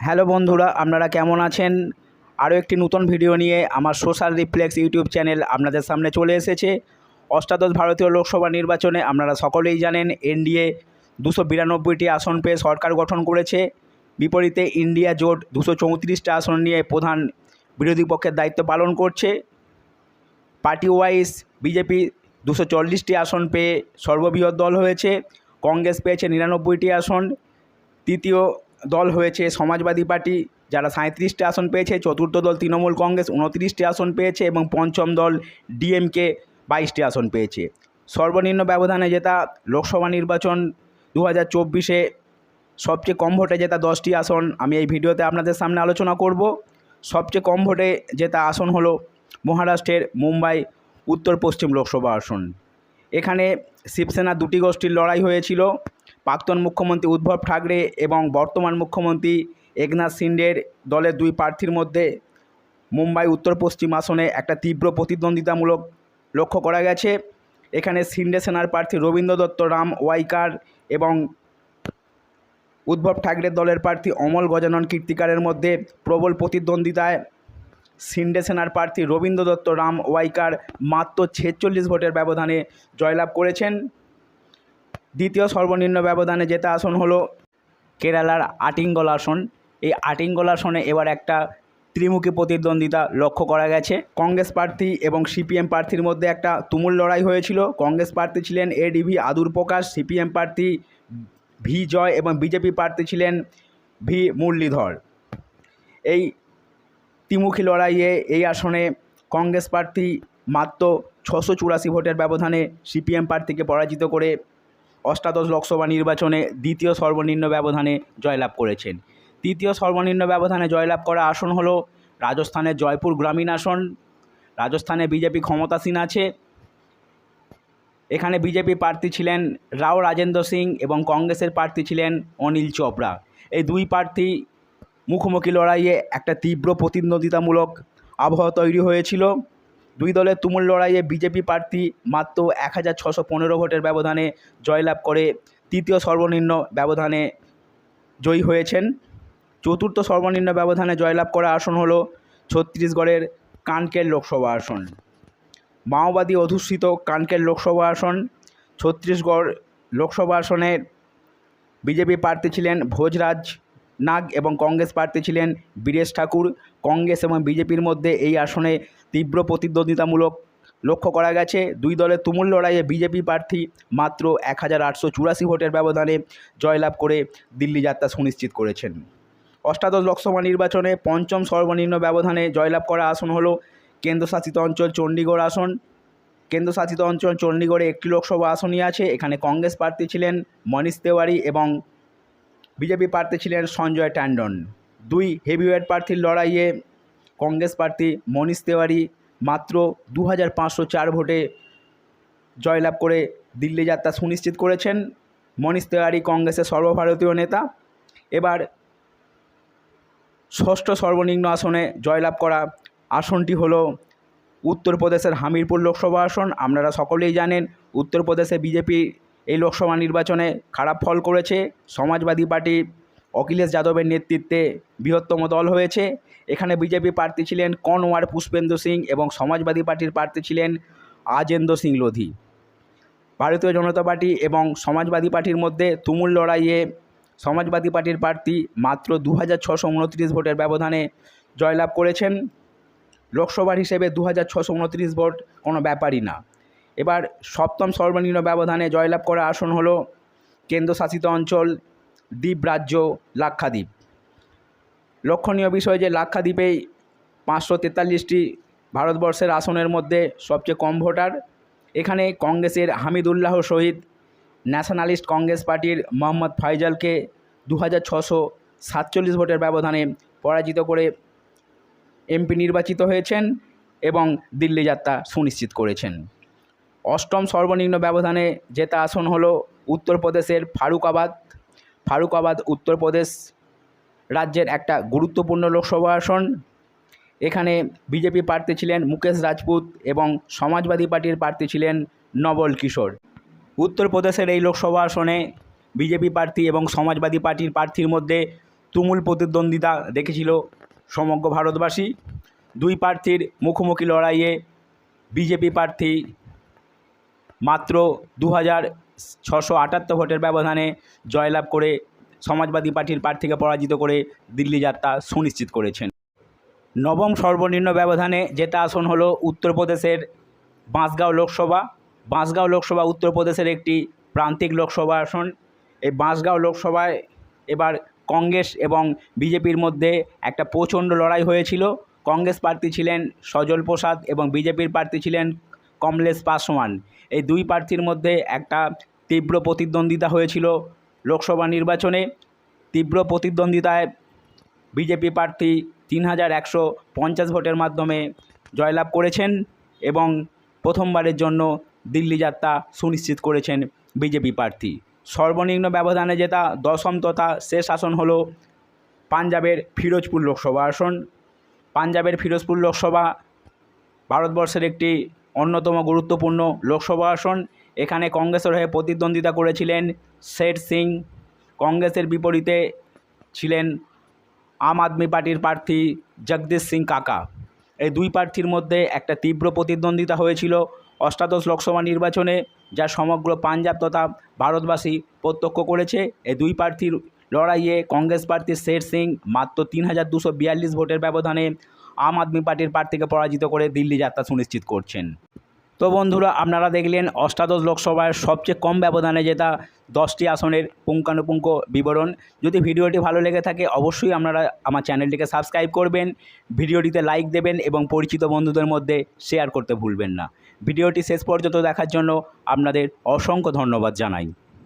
Hello বন্ধুরা, আপনারা কেমন আছেন? আরও একটি নতুন ভিডিও নিয়ে আমার সোশ্যাল রিফ্লেক্স ইউটিউব চ্যানেল আপনাদের সামনে চলে এসেছে। অষ্টাদশ ভারতীয় লোকসভা নির্বাচনে আপনারা সকলেই জানেন, এনডিএ দুশো বিরানব্বইটি আসন পেয়ে সরকার গঠন করেছে। বিপরীতে ইন্ডিয়া জোট দুশো চৌত্রিশটা আসন নিয়ে প্রধান বিরোধী পক্ষের দায়িত্ব পালন করছে। পার্টি ওয়াইজ বিজেপি দুশো চল্লিশটি আসন পেয়ে সর্ববৃহৎ দল হয়েছে। কংগ্রেস পেয়েছে নিরানব্বইটি আসন। তৃতীয় দল হয়েছে সমাজবাদী পার্টি, যারা সাঁত্রিশটি আসন পেয়েছে, চতুর্থ দল তৃণমূল কংগ্রেস উনত্রিশটি আসন পেয়েছে এবং পঞ্চম দল ডিএমকে বাইশটি আসন পেয়েছে। সর্বনিম্ন ব্যবধানে জেতা লোকসভা নির্বাচন দু হাজার চব্বিশে সবচেয়ে কম ভোটে জেতা দশটি আসন। আমি এই ভিডিওতে আপনাদের সামনে আলোচনা করব। সবচেয়ে কম ভোটে জেতা আসন হলো মহারাষ্ট্রের মুম্বাই, উত্তর পশ্চিম লোকসভা আসন। এখানে শিবসেনা দুটি গোষ্ঠীর লড়াই হয়েছিল। প্রাক্তন মুখ্যমন্ত্রী উদ্ধব ঠাকরে এবং বর্তমান মুখ্যমন্ত্রী একনাথ সিন্ডের দলের দুই প্রার্থীর মধ্যে মুম্বাই উত্তর পশ্চিম আসনে একটা তীব্র প্রতিদ্বন্দ্বিতামূলক লক্ষ্য করা গেছে। এখানে সিন্ডে সেনার প্রার্থী রবীন্দ্র দত্ত, রাম ওয়াইকার এবং উদ্ধব ঠাকরের দলের প্রার্থী অমল গজানন কীর্তিকারের মধ্যে প্রবল প্রতিদ্বন্দ্বিতায় সিন্ডে সেনার প্রার্থী রবীন্দ্র দত্ত, রাম ওয়াইকার মাত্র ছেচল্লিশ ভোটের ব্যবধানে জয়লাভ করেছেন। দ্বিতীয় সর্বনিম্ন ব্যবধানে জেতা আসন হলো কেরালার আটিঙ্গল আসন এই আটিঙ্গল আসনে এবার একটা ত্রিমুখী প্রতিদ্বন্দ্বিতা লক্ষ্য করা গেছে। কংগ্রেস প্রার্থী এবং সিপিএম প্রার্থীর মধ্যে একটা তুমুল লড়াই হয়েছিল। কংগ্রেস প্রার্থী ছিলেন A D V Adoor Prakash, CPM প্রার্থী ভি জয় এবং বিজেপি প্রার্থী ছিলেন ভি মুরলীধর। এই ত্রিমুখী লড়াইয়ে এই আসনে কংগ্রেস প্রার্থী মাত্র ছশো চুরাশি ভোটের ব্যবধানে সিপিএম প্রার্থীকে পরাজিত করে অষ্টাদশ লোকসভা নির্বাচনে দ্বিতীয় সর্বনিম্ন ব্যবধানে জয়লাভ করেছেন। তৃতীয় সর্বনিম্ন ব্যবধানে জয়লাভ করা আসন হলো রাজস্থানের জয়পুর গ্রামীণ আসন। রাজস্থানে বিজেপি ক্ষমতাসীন আছে। এখানে বিজেপি প্রার্থী ছিলেন রাও রাজেন্দ্র সিং এবং কংগ্রেসের প্রার্থী ছিলেন অনিল চোপড়া। এই দুই প্রার্থী মুখোমুখি লড়াইয়ে একটা তীব্র প্রতিদ্বন্দ্বিতামূলক আবহাওয়া তৈরি হয়েছিল। দুই দলের তুমুল লড়াইয়ে বিজেপি প্রার্থী মাত্র এক হাজার ছশো পনেরো ভোটের ব্যবধানে জয়লাভ করে তৃতীয় সর্বনিম্ন ব্যবধানে জয়ী হয়েছেন। চতুর্থ সর্বনিম্ন ব্যবধানে জয়লাভ করা আসন হল ছত্তিশগড়ের কানকের লোকসভা আসন। মাওবাদী অধ্যুষিত কানকের লোকসভা আসন, ছত্তিশগড় লোকসভা আসনের বিজেপি প্রার্থী ছিলেন ভোজরাজ নাগ এবং কংগ্রেস প্রার্থী ছিলেন বীরেশ ঠাকুর। কংগ্রেস এবং বিজেপির মধ্যে এই আসনে তীব্র প্রতিদ্বন্দ্বিতামূলক লক্ষ্য করা গেছে। দুই দলের তুমুল লড়াইয়ে বিজেপি প্রার্থী মাত্র এক হাজার আটশো চুরাশি ভোটের ব্যবধানে জয়লাভ করে দিল্লি যাত্রা সুনিশ্চিত করেছেন। অষ্টাদশ লোকসভা নির্বাচনে পঞ্চম সর্বনিম্ন ব্যবধানে জয়লাভ করা আসন হল কেন্দ্রশাসিত অঞ্চল চণ্ডীগড় আসন। কেন্দ্রশাসিত অঞ্চল চণ্ডীগড়ে একটি লোকসভা আসনই আছে। এখানে কংগ্রেস প্রার্থী ছিলেন মনীষ তেওয়ারি এবং বিজেপি প্রার্থী ছিলেন সঞ্জয় ট্যান্ডন। দুই হেভিওয়েট প্রার্থীর লড়াইয়ে কংগ্রেস প্রার্থী মনীষ তেওয়ারি মাত্র দু হাজার পাঁচশো চার ভোটে জয়লাভ করে দিল্লি যাত্রা সুনিশ্চিত করেছেন। মনীষ তেওয়ারি কংগ্রেসের সর্বভারতীয় নেতা। এবার ষষ্ঠ সর্বনিম্ন আসনে জয়লাভ করা আসনটি হলো উত্তরপ্রদেশের হামিরপুর লোকসভা আসন। আপনারা সকলেই জানেন, উত্তরপ্রদেশে বিজেপি এই লোকসভা নির্বাচনে খারাপ ফল করেছে, সমাজবাদী পার্টি অখিলেশ যাদবের নেতৃত্বে বৃহত্তম দল হয়েছে। এখানে বিজেপি প্রার্থী ছিলেন কনওয়ার পুষ্পেন্দ্র সিং এবং সমাজবাদী পার্টির প্রার্থী ছিলেন আজেন্দ্র সিং লোধি। ভারতীয় জনতা পার্টি এবং সমাজবাদী পার্টির মধ্যে তুমুল লড়াইয়ে সমাজবাদী পার্টির প্রার্থী মাত্র দু হাজার ছশো উনত্রিশ ভোটের ব্যবধানে জয়লাভ করেছেন। লোকসভার হিসেবে দু হাজার ছশো উনত্রিশ ভোট কোনো ব্যাপারই না। এবার সপ্তম সর্বনিম্ন ব্যবধানে জয়লাভ করা আসন হলো কেন্দ্রশাসিত অঞ্চল, দ্বীপ রাজ্য, লাক্ষাদ্বীপ। লক্ষণীয় বিষয় যে লাক্ষাদ্বীপেই পাঁচশো তেতাল্লিশটি ভারতবর্ষের আসনের মধ্যে সবচেয়ে কম ভোটার। এখানে কংগ্রেসের হামিদুল্লাহ শহীদ, ন্যাশনালিস্ট কংগ্রেস পার্টির মোহাম্মদ ফাইজালকে দু হাজার ছশো সাতচল্লিশ ভোটের ব্যবধানে পরাজিত করে এমপি নির্বাচিত হয়েছেন এবং দিল্লি যাত্রা সুনিশ্চিত করেছেন। অষ্টম সর্বনিম্ন ব্যবধানে জেতা আসন হল উত্তরপ্রদেশের ফারুকাবাদ। ফারুকাবাদ উত্তরপ্রদেশ রাজ্যের একটা গুরুত্বপূর্ণ লোকসভা আসন। এখানে বিজেপি প্রার্থী ছিলেন মুকেশ রাজপুত এবং সমাজবাদী পার্টির প্রার্থী ছিলেন নবল কিশোর। উত্তরপ্রদেশের এই লোকসভা আসনে বিজেপি প্রার্থী এবং সমাজবাদী পার্টির প্রার্থীর মধ্যে তুমুল প্রতিদ্বন্দ্বিতা দেখেছিল সমগ্র ভারতবাসী। দুই প্রার্থীর মুখোমুখি লড়াইয়ে বিজেপি প্রার্থী মাত্র দু হাজার ছশো আটাত্তর ভোটের ব্যবধানে জয়লাভ করে সমাজবাদী পার্টির প্রার্থীকে পরাজিত করে দিল্লি যাত্রা সুনিশ্চিত করেছেন। নবম সর্বনিম্ন ব্যবধানে জেতা আসন হলো উত্তরপ্রদেশের বাঁশগাঁও লোকসভা। বাঁশগাঁও লোকসভা উত্তরপ্রদেশের একটি প্রান্তিক লোকসভা আসন। এই বাঁশগাঁও লোকসভায় এবার কংগ্রেস এবং বিজেপির মধ্যে একটা প্রচণ্ড লড়াই হয়েছিল। কংগ্রেস প্রার্থী ছিলেন সজল প্রসাদ এবং বিজেপির প্রার্থী ছিলেন কমলেশ পাসওয়ান। এই দুই প্রার্থীর মধ্যে একটা তীব্র প্রতিদ্বন্দ্বিতা হয়েছিল লোকসভা নির্বাচনে। তীব্র প্রতিদ্বন্দ্বিতায় বিজেপি প্রার্থী তিন হাজার একশো পঞ্চাশ ভোটের মাধ্যমে জয়লাভ করেছেন এবং প্রথমবারের জন্য দিল্লি যাত্রা সুনিশ্চিত করেছেন বিজেপি প্রার্থী। সর্বনিম্ন ব্যবধানে জেতা দশম তথা শেষ আসন হল পাঞ্জাবের ফিরোজপুর লোকসভা আসন। পাঞ্জাবের ফিরোজপুর লোকসভা ভারতবর্ষের একটি অন্যতম গুরুত্বপূর্ণ লোকসভা আসন। এখানে কংগ্রেসের হয়ে প্রতিদ্বন্দ্বিতা করেছিলেন শের সিং। কংগ্রেসের বিপরীতে ছিলেন আম আদমি পার্টির প্রার্থী জগদীশ সিং কাকা। এই দুই প্রার্থীর মধ্যে একটা তীব্র প্রতিদ্বন্দ্বিতা হয়েছিল অষ্টাদশ লোকসভা নির্বাচনে, যা সমগ্র পাঞ্জাব তথা ভারতবাসী প্রত্যক্ষ করেছে। এই দুই প্রার্থীর লড়াইয়ে কংগ্রেস প্রার্থী শের সিং মাত্র তিন হাজার দুশো বিয়াল্লিশ ভোটের ব্যবধানে আম আদমি পার্টির প্রার্থীকে পরাজিত করে দিল্লি যাত্রা সুনিশ্চিত করছেন। তো বন্ধুরা, আপনারা দেখলেন অষ্টাদশ লোকসভায় সবচেয়ে কম ব্যবধানে জেতা দশটি আসনের পুঙ্খানুপুঙ্খ বিবরণ। যদি ভিডিওটি ভালো লেগে থাকে, অবশ্যই আপনারা আমার চ্যানেলটিকে সাবস্ক্রাইব করবেন, ভিডিওটিতে লাইক দেবেন এবং পরিচিত বন্ধুদের মধ্যে শেয়ার করতে ভুলবেন না। ভিডিওটি শেষ পর্যন্ত দেখার জন্য আপনাদের অসংখ্য ধন্যবাদ জানাই।